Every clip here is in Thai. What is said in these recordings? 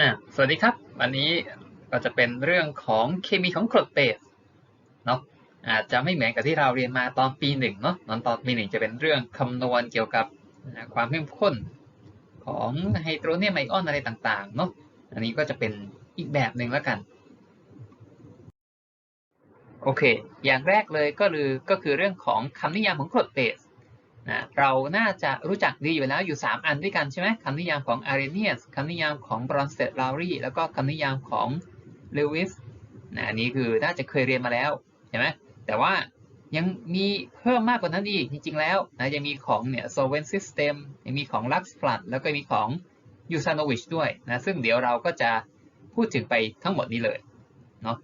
อ่าสวัสดีครับ วันนี้ก็จะเป็นเรื่องของเคมีของกรดเบสเนาะอาจจะไม่เหมือนกับที่เราเรียนมาตอนปีหนึ่งเนาะตอนตอนปีหนึ่งจะเป็นเรื่องคำนวณเกี่ยวกับความเข้มข้นของไฮโดรเนียมไอออนอะไรต่างๆเนาะอันนี้ก็จะเป็นอีกแบบหนึ่งแล้วกันโอเค อย่างแรกเลยก็คือก็คือเรื่องของคำนิยามของกรดเบส นะเราน่าจะรู้จักดีอยู่แล้วอยู่ 3 อันด้วยกันใช่ไหมคำนิยามของ Arrhenius คำนิยามของ Bronsted Lowry แล้วก็คำนิยามของ Lewis นะอันนี้คือน่าจะเคยเรียนมาแล้วใช่ไหมแต่ว่ายังมีเพิ่มมากกว่านั้นอีกจริง ๆ แล้วนะยังมีของเนี่ย Solvent System ยังมีของ Lux Flood แล้วก็มีของ Usanovich ด้วยนะซึ่งเดี๋ยวเราก็จะพูดถึงไปทั้งหมดนี้เลยเนาะ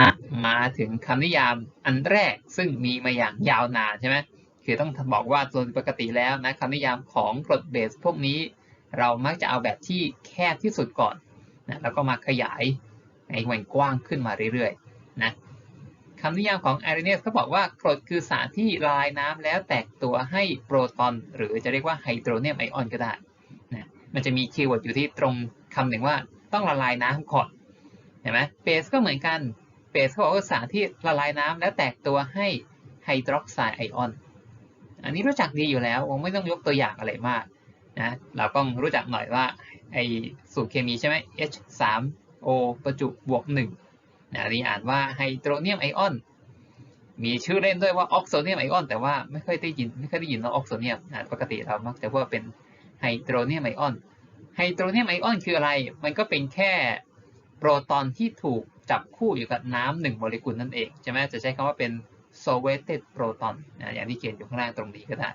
อะ มาถึงคำนิยามอันแรกซึ่งมีมาอย่างยาวนานใช่ไหมคือต้องบอกว่าโดยปกติแล้วนะคำนิยามของกรดเบสพวกนี้ เรามักจะเอาแบบที่แคบที่สุดก่อนนะแล้วก็มาขยายให้มันกว้างขึ้นมาเรื่อยๆนะคำนิยามของ a r r h e n i u s เขาบอกว่ากรดคือสารที่ละลายน้ำแล้วแตกตัวให้โปรตอน หรือจะเรียกว่าไฮโดรเนียมไอออนก็ได้นะมันจะมีคีย์เวิร์ดอยู่ที่ตรงคำหนึ่งว่าต้องละลายน้ำก่อนเห็นไหมเบสก็เหมือนกัน เบสเขาบอกว่าสารที่ละลายน้ำแล้วแตกตัวให้ไฮดรอกไซด์ไอออน อันนี้รู้จักดีอยู่แล้วคงไม่ต้องยกตัวอย่างอะไรมากนะเราก็รู้จักหน่อยว่าไอสูตรเคมีใช่ไหม H3O ประจุบวก1นะนนี้อ่านว่าไฮโดรเนียมไอออน มีชื่อเล่นด้วยว่าออกโซเนียมไอออน แต่ว่าไม่ค่อยได้ยินไม่ค่อยได้ยินว่าออกโซเนียมนะปกติเรามักจะว่าเป็นไฮโดรเนียมไอออนไฮโดรเนียมไอออนคืออะไร มันก็เป็นแค่โปรตอนที่ถูก จับคู่อยู่กับน้ำหนึ่งโมเลกุลนั่นเองใช่ไหมจะใช้คำว่าเป็น solvated proton นะอย่างที่เขียนอยู่ข้างล่างตรงนี้ก็ได้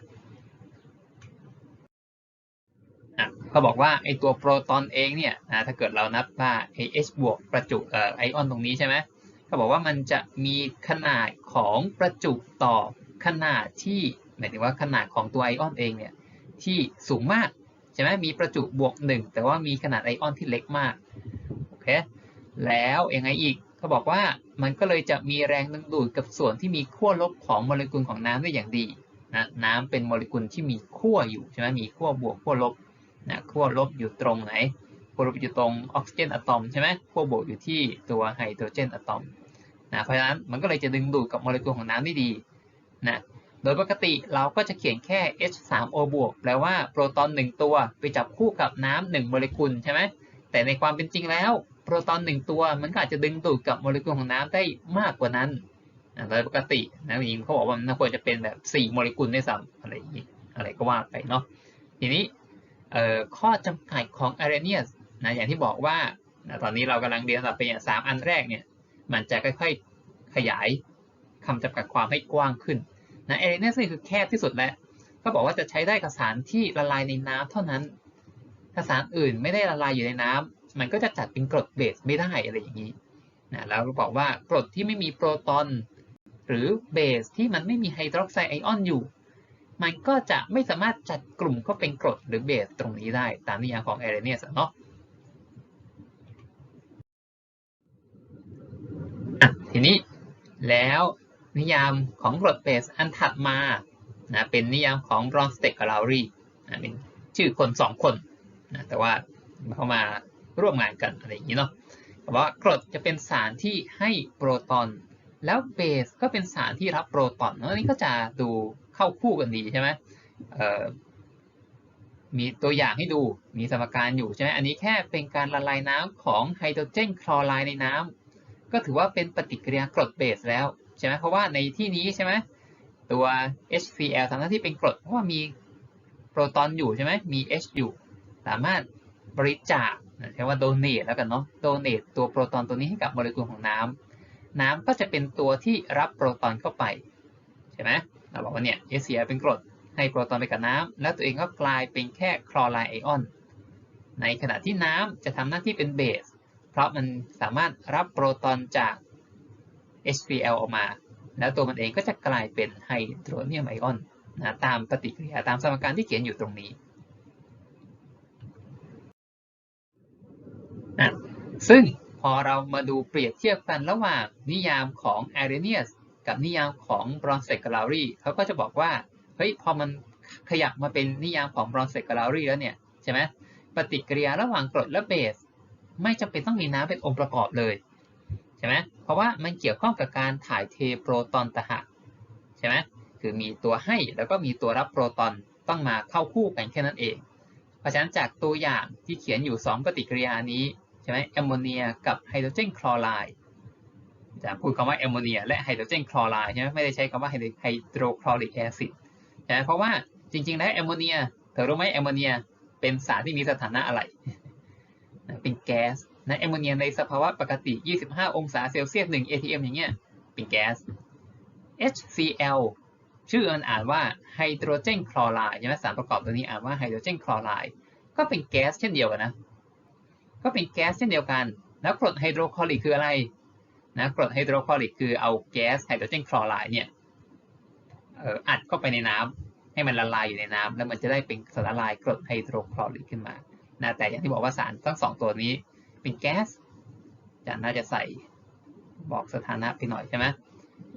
เขาบอกว่าไอตัวโปรตอนเองเนี่ยนะถ้าเกิดเรานับว่าไอ H บวกประจุเอ่อไอออนตรงนี้ใช่ไหมเขาบอกว่ามันจะมีขนาดของประจุต่อขนาดที่หมายถึงว่าขนาดของตัวไอออนเองเนี่ยที่สูงมากใช่ไหมมีประจุบวกหนึ่งแต่ว่ามีขนาดไอออนที่เล็กมากโอเค แล้วยังไงอีกเขาบอกว่ามันก็เลยจะมีแรงดึงดูดกับส่วนที่มีขั้วลบของโมเลกุลของน้ำได้อย่างดีนะน้ำเป็นโมเลกุลที่มีขั้วอยู่ใช่ไหมมีขั้วบวกขั้วลบนะขั้วลบอยู่ตรงไหนขั้วลบอยู่ตรงออกซิเจนอะตอมใช่ไหมขั้วบวกอยู่ที่ตัวไฮโดรเจนอะตอมนะเพราะฉะนั้นมันก็เลยจะดึงดูดกับโมเลกุลของน้ำได้ดีนะโดยปกติเราก็จะเขียนแค่ H3O บวกแปลว่าโปรตอน 1 ตัวไปจับคู่กับน้ำ1โมเลกุลใช่ไหมแต่ในความเป็นจริงแล้ว รตอนหนึ่งตัว มันก็อาจจะดึงดูดกับโมเลกุลของน้ำได้มากกว่านั้นโดยปกตินะจริงเขาบอกว่ามันควรจะเป็นแบบ4โมเลกุลได้ซ้ำอะไรอย่างนี้อะไรก็ว่าไปเนาะทีนี้ข้อจำกัดของ a r r h e n i u s นะอย่างที่บอกว่าตอนนี้เรากำลังเรียนสับไปอย่างสามอันแรกเนี่ยมันจะค่อยๆขยายคำจำกัดความให้กว้างขึ้นนะ a r r h e n i u s นี่คือแคบที่สุดแล้วเขาบอกว่าจะใช้ได้กับสารที่ละลายในน้ำเท่านั้นถ้าสารอื่นไม่ได้ละลายอยู่ในน้ำ มันก็จะจัดเป็นกรดเบสไม่ได้อะไรอย่างนี้นะแล้วเราบอกว่ากรดที่ไม่มีโปรตอน หรือเบสที่มันไม่มีไฮดรอกไซด์ไอออนอยู่ มันก็จะไม่สามารถจัดกลุ่มเข้าเป็นกรดหรือเบสตรงนี้ได้ตามนิยามของเอเรเนียสเนาะะทีนี้แล้วนิยามของกรดเบสอันถัดมานะเป็นนิยามของบรอนสเต็กกับลาวรีนะเป็นชื่อคนสองคนนะแต่ว่าเข้ามา ร่วมงานกันอะไรอย่างนี้เนาะว่ากรดจะเป็นสารที่ให้โปรตอน แล้วเบสก็เป็นสารที่รับโปรตอนอันนี้ก็จะดูเข้าคู่กันดีใช่ไหมมีตัวอย่างให้ดูมีสมการอยู่ใช่ไหมอันนี้แค่เป็นการละลายน้ำของไฮโดรเจนคลอไรด์ในน้ำก็ถือว่าเป็นปฏิกิริยากรดเบสแล้วใช่ไหมเพราะว่าในที่นี้ใช่ไหมตัว HCl ทำหน้าที่เป็นกรดเพราะว่ามีโปรตอนอยู่ใช่ไหมมี H อยู่ สามารถบริจาค ใช้ว่าโดเนทแล้วกันเนาะโดเนทตัวโปรตอนตัวนี้ให้กับโมเลกุลของน้ำน้ำก็จะเป็นตัวที่รับโปรตอนเข้าไปใช่ไหมเราบอกว่าเนี่ยเอเซียเป็นกรดให้โปรตอนไปกับน้ำแล้วตัวเองก็กลายเป็นแค่คลอไรด์ไอออน ในขณะที่น้ำจะทำหน้าที่เป็นเบส เพราะมันสามารถรับโปรตอนจาก HCl ออกมา แล้วตัวมันเองก็จะกลายเป็นไฮโดรเนียมไอออนนะตามปฏิกิริยาตามสมการที่เขียนอยู่ตรงนี้ ซึ่งพอเรามาดูเปรียบเทียบกันระหว่างนิยามของ a r r h e n i u s กับนิยามของ b r o n s e g a l a r y เขาก็จะบอกว่าเฮ้ยพอมันขยับมาเป็นนิยามของบรอนเซกลารีแล้วเนี่ยใช่ไหมปฏิกิริยาระหว่างกรดและเบส ไม่จำเป็นต้องมีน้ำเป็นองค์ประกอบเลยใช่ไหมเพราะว่ามันเกี่ยวข้องกับการถ่ายเทโปรตอนต่างหากใช่ไหมคือมีตัวให้แล้วก็มีตัวรับโปรตอนต้องมาเข้าคู่กันแค่นั้นเอง เพราะฉะนั้นจากตัวอย่างที่เขียนอยู่ 2 ปฏิกิริยานี้ ใช่ไหมแอมโมเนียกับไฮโดรเจนคลอไรด์จะพูดคำว่าแอมโมเนียและไฮโดรเจนคลอไรด์ใช่ไหมไม่ได้ใช้คำว่าไฮโดรคลอริกแอซิดใช่ไหมเพราะว่าจริงๆแล้วแอมโมเนียเธอรู้ไหมแอมโมเนียเป็นสารที่มีสถานะอะไร เป็นแก๊สนะแอมโมเนียในสภาวะปกติ 25 องศาเซลเซียส 1 atm อย่างเงี้ยเป็นแก๊ส HCl ชื่อมันอ่านว่าไฮโดรเจนคลอไรด์ใช่ไหมสารประกอบตัวนี้อ่านว่าไฮโดรเจนคลอไรด์ก็เป็นแก๊สเช่นเดียวกันนะ ก็เป็นแก๊สเช่นเดียวกัน แล้วกรดไฮโดรคลอริกคืออะไรนะกรดไฮโดรคลอริกคือเอาแก๊สไฮโดรเจนคลอไรด์เนี่ยเอ่ออัดเข้าไปในน้ำให้มันละลายอยู่ในน้ำแล้วมันจะได้เป็นสารละลายกรดไฮโดรคลอริกขึ้นมานะแต่อย่างที่บอกว่าสารทั้งสองตัวนี้เป็นแก๊สจะน่าจะใส่บอกสถานะไปหน่อยใช่ไหม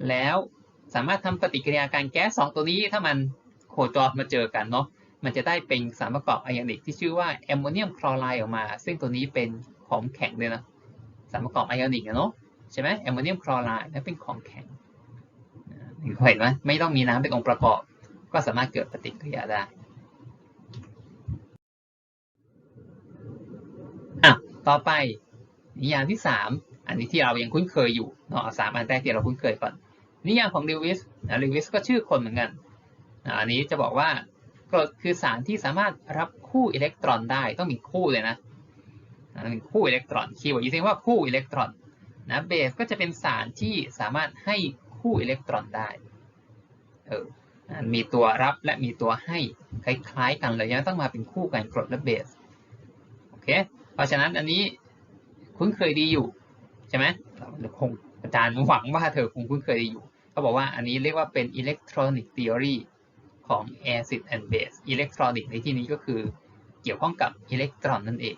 แล้วสามารถทำปฏิกิริยาการแก๊สสองตัวนี้ถ้ามันโคจรมาเจอกันเนาะ มันจะได้เป็นสารประกอบไอออนิกที่ชื่อว่าแอมโมเนียมคลอไรด์ออกมา ซึ่งตัวนี้เป็นของแข็งเลยนะ สารประกอบไอออนิกเนาะใช่ไหมแอมโมเนียมคลอไรด์นั่นเป็นของแข็งเห็นไหมไม่ต้องมีน้ำเป็นองค์ประกอบ ก็สามารถเกิดปฏิกิริยาได้อะต่อไปนิยามที่สามอันนี้ที่เรายังคุ้นเคยอยู่เนาะสามอันแรกที่เราคุ้นเคยก่อนนิยามของลิวิสนะลิวิสก็ชื่อคนเหมือนกันอันนี้จะบอกว่า กรดคือสารที่สามารถรับคู่อิเล็กตรอนได้ต้องมีคู่เลยนะเป็นคู่อิเล็กตรอนคีย์เวิร์ดยูซิว่าคู่อิเล็กตรอนนะเบสก็จะเป็นสารที่สามารถให้คู่อิเล็กตรอนได้เออมีตัวรับและมีตัวให้คล้ายๆกันเลยยังต้องมาเป็นคู่กันกรดและเบสโอเคเพราะฉะนั้นอันนี้คุ้นเคยดีอยู่ใช่ไหมคงอาจารย์หวังว่าเธอคงคุ้นเคยดีอยู่เขาบอกว่าอันนี้เรียกว่าเป็นอิเล็กทรอนิกส์ทฤษฎี ของ acid and base อิเล็กทรอนิกในที่นี้ก็คือเกี่ยวข้องกับอิเล็กตรอนนั่นเอง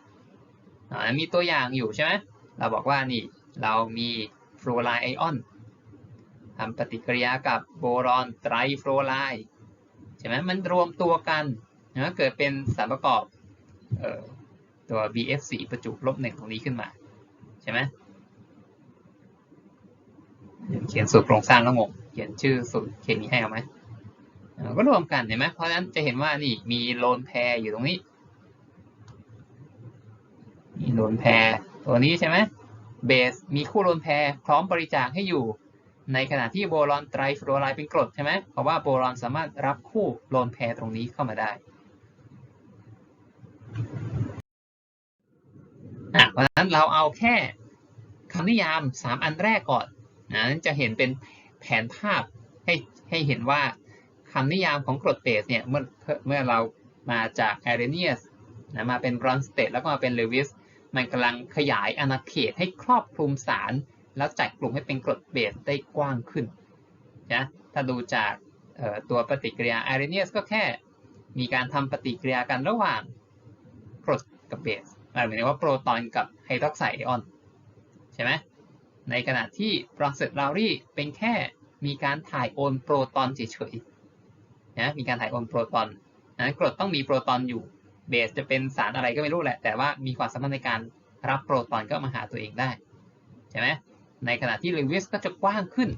อมีตัวอย่างอยู่ใช่ไหมเราบอกว่านี่เรามีฟลูออไรด์ไอออนทำปฏิกิริยากับโบรอนไตรฟลูออไรด์ใช่ไหมมันรวมตัวกันนะเกิดเป็นสารประกอบออตัว BF4 ประจุลบหนึ่งตรงนี้ขึ้นมาใช่ไหมเขียนสูตรโครงสร้างแล้วงงเขียนชื่อสูตรเคมีให้เอาไหม ก็รวมกันเห็นไหมเพราะฉะนั้นจะเห็นว่านี่มีโลนแพรอยู่ตรงนี้มีโลนแพรตัวนี้ใช่ไหมเบสมีคู่โลนแพรพร้อมบริจาคให้อยู่ ในขณะที่โบรอนไตรฟลูออไรด์เป็นกรดใช่ไหมเพราะว่าโบรอนสามารถรับคู่โลนแพรตรงนี้เข้ามาได้อะเพราะฉะนั้นเราเอาแค่คำนิยาม 3 อันแรกก่อนนะจะเห็นเป็นแผนภาพให้ให้เห็นว่า คำนิยามของกรดเบสเนี่ยเมื่อเมื่อเรามาจากแอเรเนียสนะมาเป็นบรอนสเตทแล้วก็มาเป็นเลวิสมันกำลังขยายอาณาเขตให้ครอบคลุมสาร แล้วจัดกลุ่มให้เป็นกรดเบสได้กว้างขึ้นนะถ้าดูจากตัวปฏิกิริยาแอเรเนียสก็แค่มีการทำปฏิกิริยากันระหว่างกรดกับเบสหมายถึงว่าโปรตอนกับไฮดรอกไซด์ไอออนใช่ไหมในขณะที่บรอนเซตลารีเป็นแค่มีการถ่ายโอนโปรตอนเฉย นะมีการถ่ายโอนโปรตอนนั้นกรดต้องมีโปรตอนอยู่เบสจะเป็นสารอะไรก็ไม่รู้แหละ แต่ว่ามีความสามารถในการรับโปรตอนก็มาหาตัวเองได้ใช่ไหมในขณะที่เลวิสก็จะกว้างขึ้น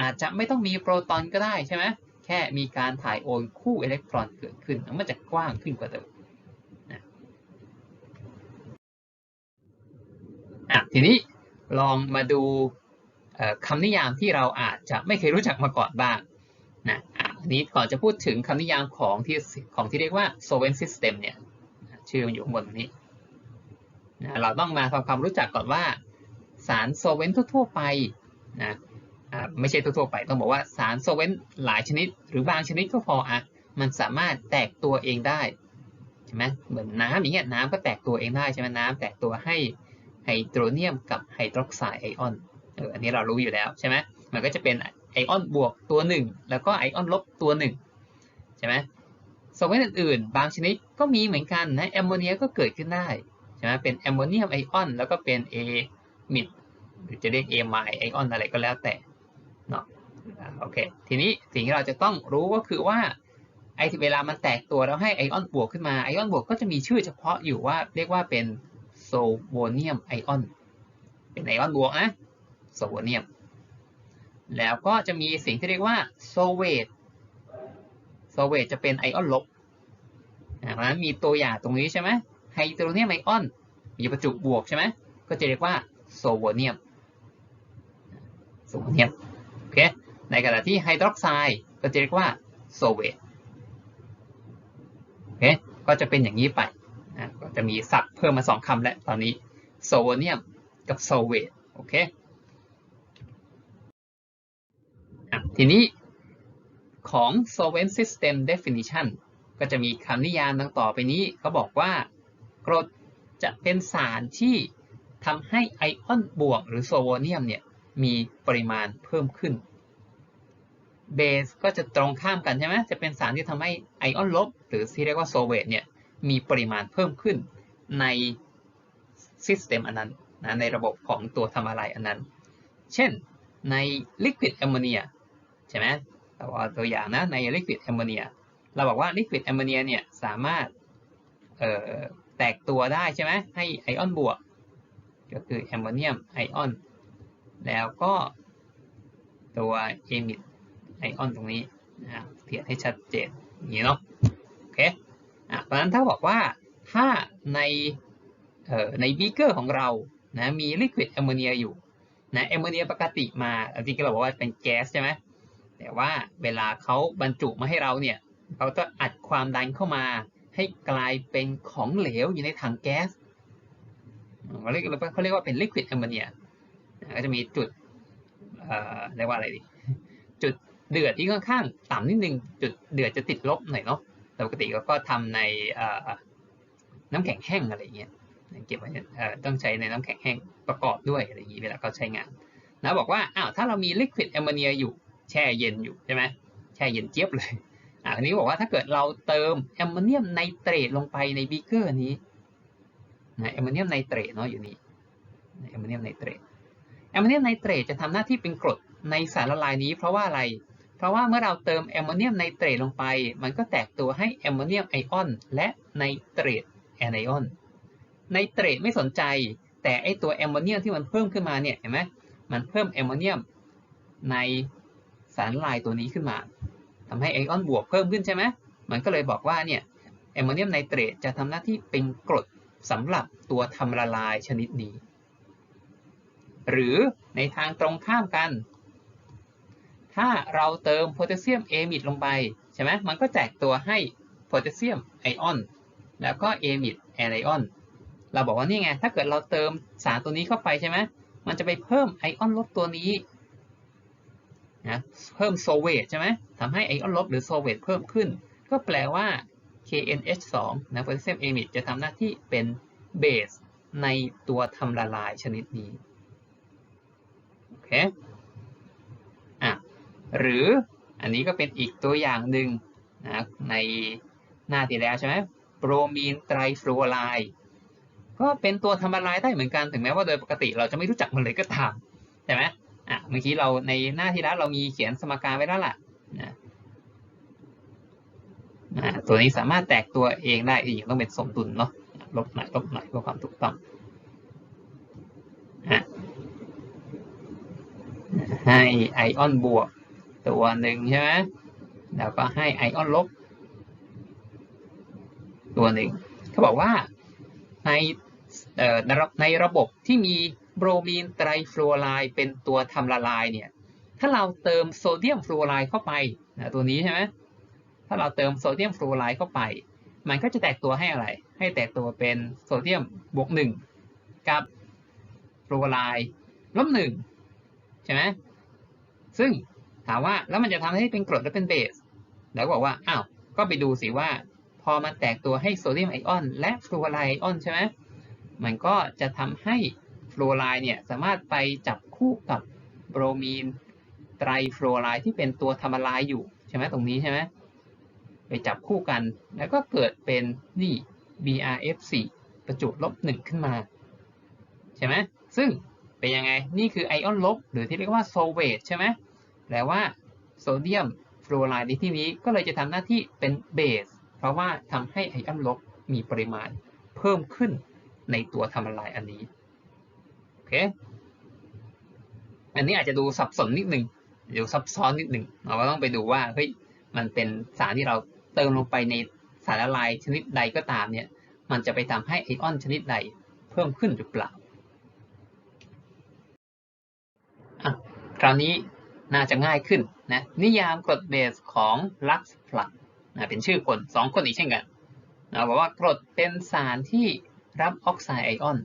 อาจจะไม่ต้องมีโปรตอนก็ได้ใช่ไหมแค่มีการถ่ายโอนคู่อิเล็กตรอนเกิดขึ้นมันจะกว้างขึ้นกว่าเดิมนะอะทีนี้ลองมาดูคำนิยามที่เราอาจจะไม่เคยรู้จักมาก่อนบ้างนะ อันนี้ก่อนจะพูดถึงคำนิยามของที่ของที่เรียกว่า solvent system เนี่ยชื่อมันอยู่ข้างบนนี้นะเราต้องมาทำความรู้จักก่อนว่าสารโซเวนต์ทั่วไปนะไม่ใช่ทั่วไปต้องบอกว่าสารโซเวนต์หลายชนิด หรือบางชนิดก็พออะมันสามารถแตกตัวเองได้ใช่ไหมเหมือนน้ำอย่างเงี้ยน้ำก็แตกตัวเองได้ใช่ไหมน้ำแตกตัวให้ไฮโดรเนียมกับไฮดรอกไซด์ไอออนเอออันนี้เรารู้อยู่แล้วใช่ไหมมันก็จะเป็น ไอออนบวกตัวหนึ่งแล้วก็ไอออนลบตัวหนึ่งใช่ไหมโซเวนต์อื่นๆ บางชนิดก็มีเหมือนกันนะแอมโมเนียก็เกิดขึ้นได้ใช่ไหมเป็นแอมโมเนียมไอออนแล้วก็เป็นเอมิดหรือจะเรียกเอไมไอออนอะไรก็แล้วแต่เนาะโอเคทีนี้สิ่งที่เราจะต้องรู้ก็คือว่าไอเวลามันแตกตัวแล้วให้ไอออนบวกขึ้นมาไอออนบวกก็จะมีชื่อเฉพาะอยู่ว่าเรียกว่าเป็นโซโวเนียมไอออนเป็นไอออนบวกนะโซโวเนียม แล้วก็จะมีสิ่งที่เรียกว่าโซเวตโซเวตจะเป็นไอออนลบอ่าเพราะฉะนั้นมีตัวอย่างตรงนี้ใช่ไหมไฮโดรเนียมไอออน มีประจุบวกใช่ไหมก็จะเรียกว่าโซโวเนียมโซโวเนียมโอเคในขณะที่ไฮดรอกไซด์ก็จะเรียกว่าโซเวตโอเคก็จะเป็นอย่างนี้ไปก็จะมีศัพท์เพิ่มมาสองคำแล้วตอนนี้โซโวเนียมกับโซเวตโอเคอะ ทีนี้ของ solvent system definition ก็จะมีคำนิยามดังต่อไปนี้เขาบอกว่ากรดจะเป็นสารที่ทำให้ไอออนบวกหรือโซโวเนียมเนี่ยมีปริมาณเพิ่มขึ้น เบสก็จะตรงข้ามกันใช่ไหมจะเป็นสารที่ทำให้ไอออนลบ หรือที่เรียกว่าโซเวตเนี่ยมีปริมาณเพิ่มขึ้นในซิสเต็มอันนั้นนะในระบบของตัวทำอะไรอันนั้น เช่นใน liquid ammonia ใช่ไหมแต่ว่าตัวอย่างนะใน liquid ammonia เราบอกว่า liquid ammonia เนี่ยสามารถแตกตัวได้ใช่ไหมให้ไอออนบวก ก็คือแอมโมเนียมไอออนแล้วก็ตัวเอมิดไอออนตรงนี้นะเขียนให้ชัดเจนอย่างนี้เนาะโอเคอะเพราะฉะนั้นถ้าบอกว่าถ้าในเอ่อในบีเกอร์ของเรานะมีลิควิดแอมโมเนียอยู่นะแอมโมเนียปกติมาที่เราบอกว่าเป็นแก๊สใช่ไหม แต่ว่าเวลาเขาบรรจุมาให้เราเนี่ยเขาจะอัดความดันเข้ามา ให้กลายเป็นของเหลวอยู่ในถังแก๊สเขาเรียกเขาเรียกว่าเป็น liquid ammonia ก็จะมีจุดเอ่อเรียกว่าอะไรดีจุดเดือดที่ค่อนข้างต่ำนิดนึงจุดเดือดจะติดลบหน่อยเนาะแต่ปกติก็ทำในน้ำแข็งแห้งอะไรเงี้ยเก็บไว้ต้องใช้ในน้ำแข็งแห้งประกอบด้วยอะไรอย่างนี้เวลาเขาใช้งานแล้วบอกว่าอ้าวถ้าเรามี liquid ammonia อยู่ แช่เย็นอยู่ใช่ไหมแช่เย็นเจี๊ยบเลยอ่าทีนี้บอกว่าถ้าเกิดเราเติมแอมโมเนียมไนเตรตลงไปในบีเกอร์นี้นะแอมโมเนียมไนเตรตเนาะอยู่นี่แอมโมเนียมไนเตรตแอมโมเนียมไนเตรตจะทำหน้าที่เป็นกรดในสารละลายนี้เพราะว่าอะไร เพราะว่าเมื่อเราเติมแอมโมเนียมไนเตรตลงไป มันก็แตกตัวให้แอมโมเนียมไอออนและไนเตรตแอนไอออนไนเตรตไม่สนใจ แต่ไอตัวแอมโมเนียมที่มันเพิ่มขึ้นมาเนี่ยเห็นไหมมันเพิ่มแอมโมเนียมใน สารลายตัวนี้ขึ้นมาทำให้ไอออนบวกเพิ่มขึ้นใช่ไหมมันก็เลยบอกว่าเนี่ยแอมโมเนียมไนเตรตจะทำหน้าที่เป็นกรดสำหรับตัวทำละลายชนิดนี้ หรือในทางตรงข้ามกัน ถ้าเราเติมโพแทสเซียมเอมิดลงไปใช่ไหมมันก็แจกตัวให้โพแทสเซียมไอออนแล้วก็เอมิดแอนไอออนเราบอกว่านี่ไง ถ้าเกิดเราเติมสารตัวนี้เข้าไปใช่ไหมมันจะไปเพิ่มไอออนลบตัวนี้ นะเพิ่มโซเวตใช่ไหมทำให้ไอออนลบหรือโซเวตเพิ่มขึ้น ก็แปลว่า KNH2 นะโพแทสเซียมเอมิดจะทำหน้าที่เป็นเบสในตัวทำละลายชนิดนี้ โอเค อะ หรืออันนี้ก็เป็นอีกตัวอย่างหนึ่งนะในหน้าที่แล้วใช่ไหมโปรมีนไตรฟลูออไรด์ก็เป็นตัวทำละลายได้เหมือนกัน ถึงแม้ว่าโดยปกติเราจะไม่รู้จักมันเลยก็ตาม ใช่ไหม อะเมื่อกี้เราในหน้าที่แล้วเรามีเขียนสมการไว้แล้วล่ะนะตัวนี้สามารถแตกตัวเองได้อีกต้องเป็นสมดุลเนาะลบหน่อยลบหน่อยเพื่อความถูกต้องให้ไอออนบวก ตัวหนึ่งใช่ไหมแล้วก็ให้ไอออนลบ ตัวหนึ่งเขาบอกว่าในในระบบที่มี โบรมีนไตรฟลูออไรด์เป็นตัวทำละลายเนี่ย ถ้าเราเติมโซเดียมฟลูออไรด์เข้าไปนะตัวนี้ใช่ไหมถ้าเราเติมโซเดียมฟลูออไรด์เข้าไป มันก็จะแตกตัวให้อะไร ให้แตกตัวเป็นโซเดียมบวกหนึ่งกับฟลูออไรด์ลบหนึ่งใช่ไหมซึ่งถามว่าแล้วมันจะทำให้เป็นกรดหรือเป็นเบส แล้วบอกว่า อ้าว ก็ไปดูสิว่า พอมันแตกตัวให้โซเดียมไอออน และฟลูออไรด์ไอออนใช่ไหมมันก็จะทำให้ ฟลูออไรด์เนี่ยสามารถไปจับคู่กับโบรมีนไตรฟลูออไรด์ที่เป็นตัวทำละลายอยู่ใช่ไหมตรงนี้ใช่ไหมไปจับคู่กัน แล้วก็เกิดเป็นนี่ BRF4 ประจุลบหนึ่งขึ้นมา ใช่ไหมซึ่งเป็นยังไง นี่คือไอออนลบ หรือที่เรียกว่าโซเวตใช่ไหมแปลว่าโซเดียมฟลูออไรด์ในที่นี้ก็เลยจะทำหน้าที่เป็นเบส เพราะว่าทำให้ไอออนลบมีปริมาณเพิ่มขึ้นในตัวทำละลายอันนี้ เค อันนี้อาจจะดูสับสนนิดหนึ่งดูซับซ้อนนิดหนึ่งเราก็ต้องไปดูว่าเฮ้ยมันเป็นสารที่เราเติมลงไปในสารละลายชนิดใดก็ตามเนี่ย มันจะไปทำให้ไอออนชนิดใดเพิ่มขึ้นหรือเปล่าอะคราวนี้น่าจะง่ายขึ้นนะนิยามกรดเบสของลักซ์พลักนะเป็นชื่อคนสองคนอีกเช่นกันนะบอกว่ากรดเป็นสารที่รับออกไซด์ไอออน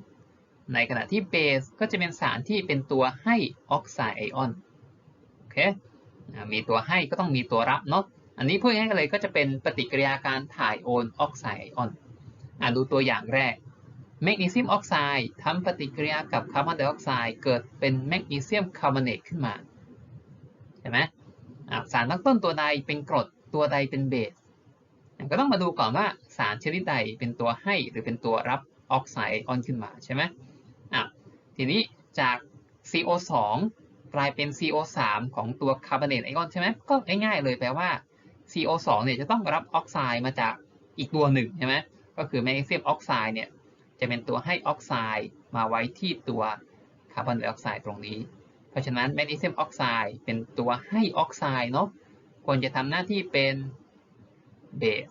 ในขณะที่เบสก็จะเป็นสารที่เป็นตัวให้ออกไซด์ไอออนโอเคมีตัวให้ก็ต้องมีตัวรับเนาะอันนี้พูดง่ายๆเลยก็จะเป็นปฏิกิริยาการถ่ายโอนออกไซด์ไอออนอะดูตัวอย่างแรกแมกนีเซียมออกไซด์ทำปฏิกิริยากับคาร์บอนไดออกไซด์เกิดเป็นแมกนีเซียมคาร์บอเนตขึ้นมาใช่ไหมสารตั้งต้นตัวใดเป็นกรดตัวใดเป็นเบสก็ต้องมาดูก่อนว่าสารชนิดใดเป็นตัวให้หรือเป็นตัวรับออกไซด์ไอออนขึ้นมาใช่ไหม ทีนี้จาก CO2 กลายเป็น CO3 ของตัวคาร์บอเนตไอออนใช่ไหมก็ง่ายๆเลยแปลว่า CO2 เนี่ยจะต้องรับออกไซด์มาจากอีกตัวหนึ่งใช่ไหมก็คือแมกนีเซียมออกไซด์เนี่ยจะเป็นตัวให้ออกไซด์มาไว้ที่ตัวคาร์บอนไดออกไซด์ตรงนี้ เพราะฉะนั้นแมกนีเซียมออกไซด์เป็นตัวให้ออกไซด์เนาะควรจะทำหน้าที่เป็นเบส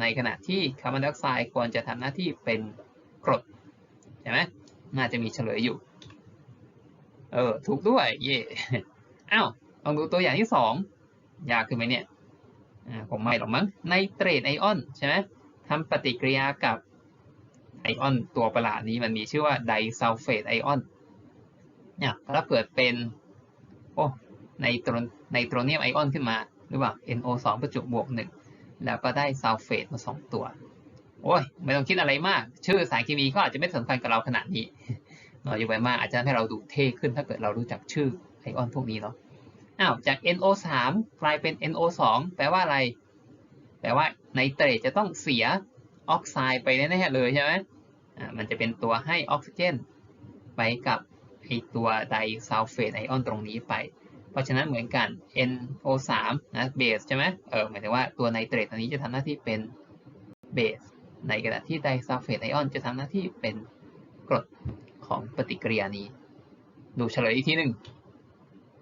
ในขณะที่คาร์บอนไดออกไซด์ควรจะทำหน้าที่เป็นกรดใช่ไหม น่าจะมีเฉลยอยู่ เออ ถูกด้วย เย่อ้าวลองดูตัวอย่างที่สองยากขึ้นไหมเนี่ยอ่าผมไม่หรอกมั้งไนเตรตไอออนใช่ไหมทำปฏิกิริยากับไอออนตัวประหลาดนี้มันมีชื่อว่าไดซัลเฟตไอออนเนี่ยถ้าเกิดเป็นโอ้ไนโตรไนโตรเนียมไอออนขึ้นมาหรือเปล่า NO2 ประจุบวกหนึ่งแล้วก็ได้ซัลเฟตมาสองตัว โอ้ยไม่ต้องคิดอะไรมาก ชื่อสารเคมีก็อาจจะไม่สำคัญกับเราขนาดนี้น้อยอยู่ไปมากอาจจะทำให้เราดูเท่ขึ้นถ้าเกิดเรารู้จักชื่อไอออนพวกนี้เนาะอ้าวจาก NO3 กลายเป็น NO2 แปลว่าอะไร แปลว่าไนเตรตจะต้องเสียออกไซด์ไปแน่ๆเลยใช่ไหมอ่ามันจะเป็นตัวให้ออกซิเจน ไปกับไอตัวไดซัลเฟตไอออนตรงนี้ไป เพราะฉะนั้นเหมือนกัน NO3 นะเบสใช่ไหมเออหมายถึงว่าตัวไนเตรตตัวนี้จะทำหน้าที่เป็นเบส ในขณะที่ไดซัลเฟตไอออนจะทำหน้าที่เป็นกรดของปฏิกิริยานี้ ดูเฉลยอีกทีหนึ่ง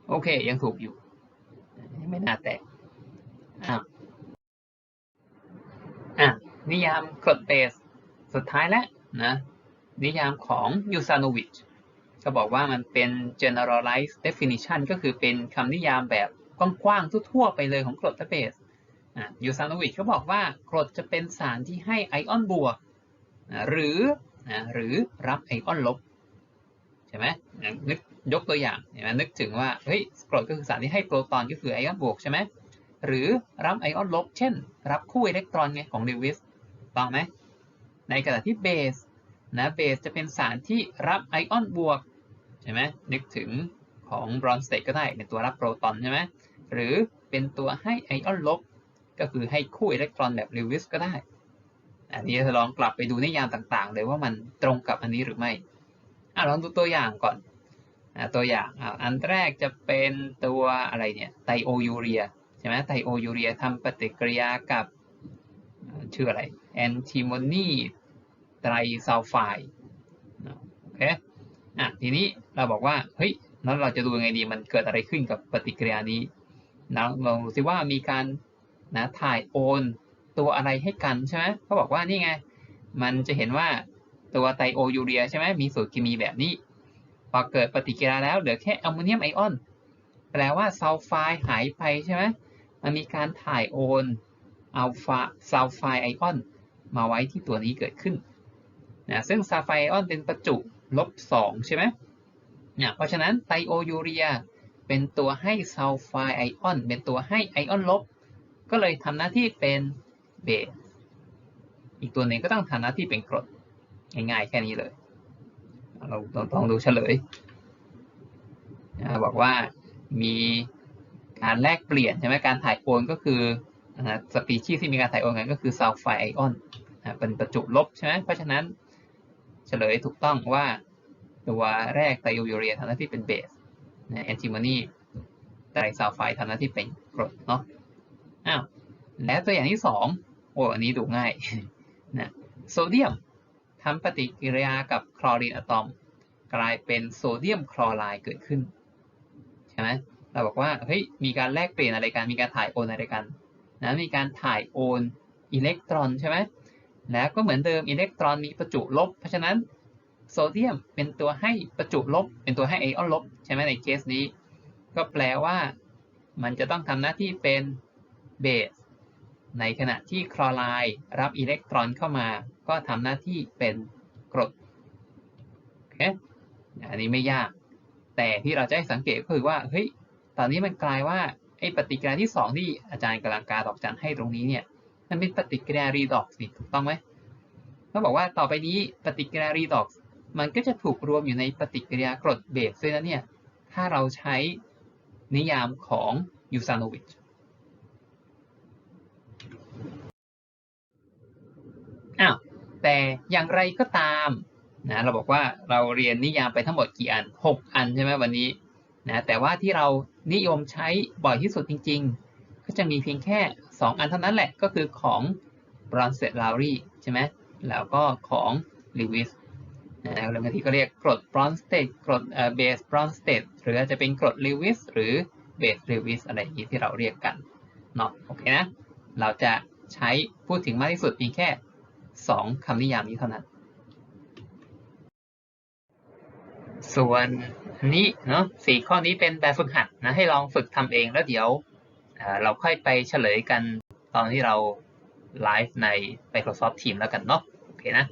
โอเค ยังถูกอยู่ ไม่น่าแตกอ้าวอะนิยามกรดเบส สุดท้ายแล้วนะ นิยามของยูซานโนวิชก็บอกว่ามันเป็น generalized definition ก็คือเป็นคำนิยามแบบกว้างๆทั่วๆไปเลยของกรดเบส อยูซานโนวิชเขาบอกว่ากรดจะเป็นสารที่ให้ไอออนบวกหรือหรือรับไอออนลบใช่ไหมนึกยกตัวอย่างเห็นไหมนึกถึงว่าเฮ้ยกรดก็คือสารที่ให้โปรตอนก็คือไอออนบวกใช่ไหมหรือรับไอออนลบ เช่น รับคู่อิเล็กตรอนไงของเดวิสต้องไหมในขณะที่เบสนะเบสจะเป็นสารที่รับไอออนบวกใช่ไหมนึกถึงของบรอนสเตตก็ได้เป็นตัวรับโปรตอนใช่ไหมหรือเป็นตัวให้ไอออนลบ ก็คือให้คู่อิเล็กตรอนแบบเลวิสก็ได้ อันนี้จะลองกลับไปดูนิยามต่างๆ เลยว่ามันตรงกับอันนี้หรือไม่อะลองดูตัวอย่างก่อนอะตัวอย่างอะอันแรกจะเป็นตัวอะไรเนี่ยไตโอยูเรียใช่ไหมไตโอยูเรียทำปฏิกิริยากับชื่ออะไรแอนติโมนีไตรซัลไฟด์โอเคอะทีนี้เราบอกว่าเฮ้ยแล้วเราจะดูยังไงดีมันเกิดอะไรขึ้นกับปฏิกิริยานี้นะลองดูสิว่ามีการ นะถ่ายโอนตัวอะไรให้กันใช่ไหมเขาบอกว่านี่ไง มันจะเห็นว่าตัวไตโอยูเรียใช่ไหมมีสูตรเคมีแบบนี้ พอเกิดปฏิกิริยาแล้วเหลือแค่อมโมเนียมไอออน แปลว่าซัลไฟด์หายไปใช่ไหมมันมีการถ่ายโอนอัลฟาซัลไฟด์ไอออน มาไว้ที่ตัวนี้เกิดขึ้นนะซึ่งซัลไฟด์ไอออนเป็นประจุลบสองใช่ไหมเนี่ยเพราะฉะนั้นไตโอยูเรียเป็นตัวให้ซัลไฟด์ไอออน เป็นตัวให้ไอออนลบ ก็เลยทำหน้าที่เป็นเบสอีกตัวหนึ่งก็ต้องทำหน้าที่เป็นกรดง่ายๆแค่นี้เลย เราต้องดูเฉลยบอกว่ามีการแลกเปลี่ยนใช่ไหมการถ่ายโอนก็คือสปีชีส์ที่มีการถ่ายโอนกันก็คือซัลไฟด์ไอออนเป็นประจุลบใช่ไหมเพราะฉะนั้นเฉลยถูกต้องว่าตัวแรกไตโอยูเรียทำหน้าที่เป็นเบสแอนติโมนีไตรซัลไฟด์ทำหน้าที่เป็นกรดเนาะ และตัวอย่างที่สองโอ้อันนี้ดูง่ายนะโซเดียมทำปฏิกิริยากับคลอรีนอะตอม กลายเป็นโซเดียมคลอไรด์เกิดขึ้นใช่ไหมเราบอกว่าเฮ้ยมีการแลกเปลี่ยนอะไรกันมีการถ่ายโอนอะไรกันนะมีการถ่ายโอนอิเล็กตรอนใช่ไหมแล้วก็เหมือนเดิมอิเล็กตรอนมีประจุลบ เพราะฉะนั้นโซเดียมเป็นตัวให้ประจุลบ เป็นตัวให้ไอออนลบใช่ไหมในเคสนี้ ก็แปลว่ามันจะต้องทำหน้าที่เป็น เบส ในขณะที่คลอไรด์รับอิเล็กตรอนเข้ามา ก็ทำหน้าที่เป็นกรดโอเคอันนี้ไม่ยาก แต่ที่เราจะให้สังเกตก็คือว่าเฮ้ยตอนนี้มันกลายว่าไอ้ปฏิกิริยาที่สองที่อาจารย์กำลังกาดอกจันให้ตรงนี้เนี่ยมันเป็นปฏิกิริยารีดอกซ์นี่ถูกต้องไหมเขาบอกว่าต่อไปนี้ปฏิกิริยารีดอกซ์มันก็จะถูกรวมอยู่ในปฏิกิริยากรดเบสด้วยนะเนี่ย ถ้าเราใช้นิยามของยูซานโนวิช อ้าวแต่อย่างไรก็ตามนะเราบอกว่าเราเรียนนิยามไปทั้งหมดกี่อัน 6 อันใช่ไหมวันนี้นะแต่ว่าที่เรานิยมใช้บ่อยที่สุดจริง ๆ ก็จะมีเพียงแค่ 2 อันเท่านั้นแหละก็คือของ b r o n s t e d l o w r y ใช่ไหมแล้วก็ของ Lewis นะบางทีก็เรียกกรด b r o n s t e d กรดเอ่อ base b r o n s t e d หรืออาจจะเป็นกรด Lewis หรือ base Lewis อะไรอย่างนี้ที่เราเรียกกันเนาะโอเคนะเราจะใช้พูดถึงมากที่สุดเพียงแค่ สองคำนิยามนี้เท่านั้น ส่วนอันนี้เนาะสี่ข้อนี้เป็นแบบฝึกหัดนะให้ลองฝึกทำเองแล้วเดี๋ยวเเราค่อยไปเฉลยกันตอนที่เราไลฟ์ใน Microsoft Teams แล้วกันเนาะโอเคนะ